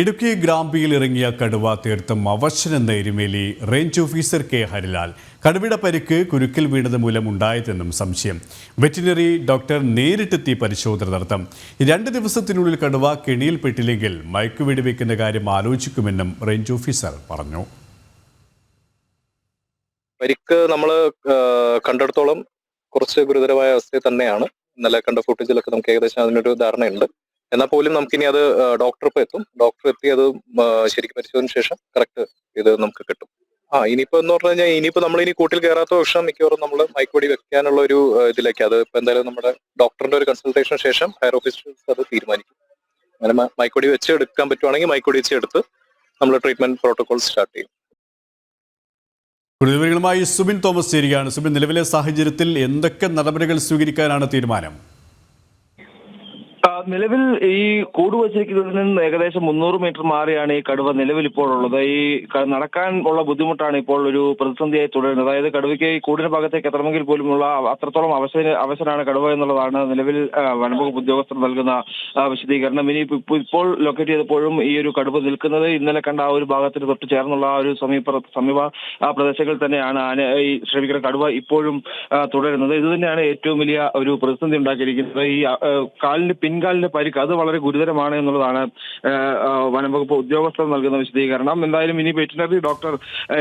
ഇടുക്കി ഗ്രാമ്പിയിൽ ഇറങ്ങിയ കടുവ തീർത്തും അവശനെന്ന Erumeli range officer K Harilal. കടുവയുടെ പരിക്ക് കുരുക്കിൽ വീണത് മൂലം ഉണ്ടായതെന്നും സംശയം. വെറ്റിനറി ഡോക്ടർ നേരിട്ടെത്തി പരിശോധന നടത്തും. രണ്ട് ദിവസത്തിനുള്ളിൽ കടുവ കെണിയിൽപ്പെട്ടില്ലെങ്കിൽ മയക്കുവെടി വയ്ക്കുന്ന കാര്യം ആലോചിക്കുമെന്നും റേഞ്ച് ഓഫീസർ പറഞ്ഞു. പരിക്ക് നമ്മൾ കണ്ടെടുത്തോളം കുറച്ച് ഗുരുതരമായ അവസ്ഥയിൽ തന്നെയാണ്. ഇന്നലെ കണ്ട ഫുട്ടേജിലൊക്കെ നമുക്ക് ഏകദേശം അതിനൊരു ധാരണയുണ്ട്. എന്നാൽ പോലും നമുക്കിനി അത് ഡോക്ടർ ഇപ്പൊ എത്തും. ഡോക്ടർ എത്തി അത് ശരിക്ക് പരിശോധന ശേഷം കറക്റ്റ് ഇത് നമുക്ക് കിട്ടും. ആ ഇനിയിപ്പോ എന്ന് പറഞ്ഞു കഴിഞ്ഞാൽ ഇനിയിപ്പോ നമ്മൾ ഇനി കൂട്ടിൽ കയറാത്ത പക്ഷം മിക്കവാറും നമ്മൾ മൈക്കോടി വെക്കാനുള്ള ഒരു ഇതിലേക്ക് അത് ഇപ്പൊ എന്തായാലും നമ്മുടെ ഡോക്ടറിന്റെ ഒരു കൺസൾട്ടേഷൻ ശേഷം ഹയർ ഓഫീസേഴ്സ് അത് തീരുമാനിക്കും. അങ്ങനെ മൈക്കോടി വെച്ച് എടുക്കാൻ പറ്റുവാണെങ്കിൽ മൈക്കോടി വെച്ച് എടുത്ത് നമ്മൾ ട്രീറ്റ്മെന്റ് പ്രോട്ടോകോൾ സ്റ്റാർട്ട് ചെയ്യും. കൂടുതൽ സുബിൻ തോമസ് ചേരുകയാണ്. സുബിൻ നിലവിലെ സാഹചര്യത്തിൽ എന്തൊക്കെ നടപടികൾ സ്വീകരിക്കാനാണ് തീരുമാനം? നിലവിൽ ഈ കൂട് വച്ചിരിക്കുന്നതിൽ നിന്ന് ഏകദേശം മുന്നൂറ് മീറ്റർ മാറിയാണ് ഈ കടുവ നിലവിൽ ഇപ്പോൾ ഉള്ളത് ഈ നടക്കാൻ ഉള്ള ബുദ്ധിമുട്ടാണ് ഇപ്പോൾ ഒരു പ്രതിസന്ധിയായി തുടരുന്നത്. അതായത് കടുവയ്ക്ക് ഈ കൂടിന് ഭാഗത്തേക്ക് എത്തണമെങ്കിൽ പോലുമുള്ള അത്രത്തോളം അവശന അവശനാണ് കടുവ എന്നുള്ളതാണ് നിലവിൽ വനംവകുപ്പ് ഉദ്യോഗസ്ഥർ നൽകുന്ന വിശദീകരണം. ഇനി ഇപ്പ- ഇപ്പ- ഇപ്പോൾ ലൊക്കേറ്റ് ചെയ്തപ്പോഴും ഈ ഒരു കടുവ നിൽക്കുന്നത് ഇന്നലെ കണ്ട ആ ഒരു ഭാഗത്തിന് തൊട്ട് ചേർന്നുള്ള ആ ഒരു സമീപ സമീപ പ്രദേശങ്ങളിൽ തന്നെയാണ് ആന ഈ ശ്രമിക്കുന്ന കടുവ ഇപ്പോഴും തുടരുന്നത്. ഇത് തന്നെയാണ് ഏറ്റവും വലിയ ഒരു പ്രതിസന്ധി ഉണ്ടാക്കിയിരിക്കുന്നത്. ഈ കാലിന് ആ, കാലിന്റെ പരിക്ക് അത് വളരെ ഗുരുതരമാണ് എന്നുള്ളതാണ് വനംവകുപ്പ് ഉദ്യോഗസ്ഥർ നൽകുന്ന വിശദീകരണം. എന്തായാലും ഇനി വെറ്റിനറി ഡോക്ടർ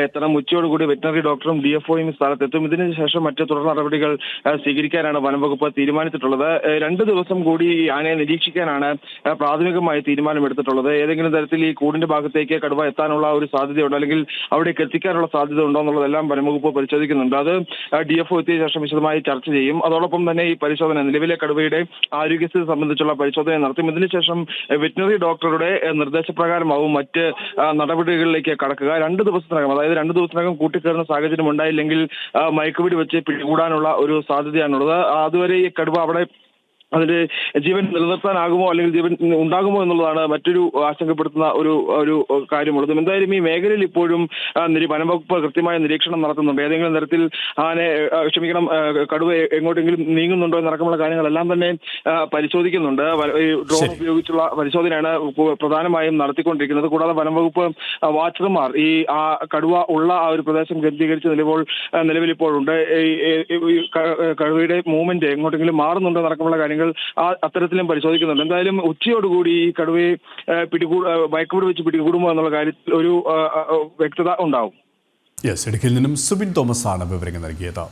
എത്തണം. ഉച്ചയോടുകൂടി വെറ്റിനറി ഡോക്ടറും ഡി എഫ് ഒയും സ്ഥലത്തെത്തും ഇതിന് ശേഷം മറ്റ് തുടർ നടപടികൾ സ്വീകരിക്കാനാണ് വനംവകുപ്പ് തീരുമാനിച്ചിട്ടുള്ളത്. രണ്ട് ദിവസം കൂടി ഈ ആനയെ നിരീക്ഷിക്കാനാണ് പ്രാഥമികമായി തീരുമാനമെടുത്തിട്ടുള്ളത്. ഏതെങ്കിലും തരത്തിൽ ഈ കൂടിന്റെ ഭാഗത്തേക്ക് കടുവ എത്താനുള്ള ഒരു സാധ്യതയുണ്ടോ അല്ലെങ്കിൽ അവിടേക്ക് എത്തിക്കാനുള്ള സാധ്യത ഉണ്ടോ എന്നുള്ളതെല്ലാം വനംവകുപ്പ് പരിശോധിക്കുന്നുണ്ട്. അത് ഡി എഫ് ഒ എത്തിയ ശേഷം വിശദമായി ചർച്ച ചെയ്യും. അതോടൊപ്പം തന്നെ ഈ പരിശോധന നിലവിലെ കടുവയുടെ ആരോഗ്യസ്ഥിതി സംബന്ധിച്ചുള്ള പരിശോധന നടത്തും. ഇതിനുശേഷം വെറ്റിനറി ഡോക്ടറുടെ നിർദ്ദേശപ്രകാരമാവും മറ്റ് നടപടികളിലേക്ക് കടക്കുക. രണ്ട് ദിവസത്തിനകം അതായത് രണ്ട് ദിവസത്തിനകം കൂട്ടിക്കയറുന്ന സാഹചര്യം ഉണ്ടായില്ലെങ്കിൽ മയക്കുപിടി വെച്ച് പിടികൂടാനുള്ള ഒരു സാധ്യതയാണുള്ളത്. അതുവരെ ഈ കടുവ അവിടെ അതിന്റെ ജീവൻ നിലനിർത്താനാകുമോ അല്ലെങ്കിൽ ജീവൻ ഉണ്ടാകുമോ എന്നുള്ളതാണ് മറ്റൊരു ആശങ്കപ്പെടുത്തുന്ന ഒരു ഒരു കാര്യമുള്ളത്. എന്തായാലും ഈ മേഖലയിൽ ഇപ്പോഴും വനംവകുപ്പ് കൃത്യമായ നിരീക്ഷണം നടത്തുന്നുണ്ട്. ഏതെങ്കിലും തരത്തിൽ ആനെ ക്ഷമിക്കണം കടുവ എങ്ങോട്ടെങ്കിലും നീങ്ങുന്നുണ്ടോ എന്നടക്കമുള്ള കാര്യങ്ങളെല്ലാം തന്നെ പരിശോധിക്കുന്നുണ്ട്. ഡ്രോൺ ഉപയോഗിച്ചുള്ള പരിശോധനയാണ് പ്രധാനമായും നടത്തിക്കൊണ്ടിരിക്കുന്നത്. കൂടാതെ വനംവകുപ്പ് വാച്ചർമാർ ഈ ആ കടുവ ഉള്ള ആ ഒരു പ്രദേശം കേന്ദ്രീകരിച്ച് നിലവിൽ നിലവിൽ ഇപ്പോഴുണ്ട് കടുവയുടെ മൂവ്മെന്റ് എങ്ങോട്ടെങ്കിലും മാറുന്നുണ്ടോ എന്നടക്കമുള്ള കാര്യങ്ങൾ ആ അത്തരത്തിലും പരിശോധിക്കുന്നുണ്ട്. എന്തായാലും ഉച്ചയോടുകൂടി ഈ കടുവയെ പിടികൂ വയക്കുപിടി വെച്ച് പിടികൂടുമോ എന്നുള്ള കാര്യത്തിൽ ഒരു വ്യക്തത ഉണ്ടാവും. യെസ് ഇടുക്കിയിൽ നിന്നും സുബിൻ തോമസ് ആണ് വിവരങ്ങൾ നൽകിയത്.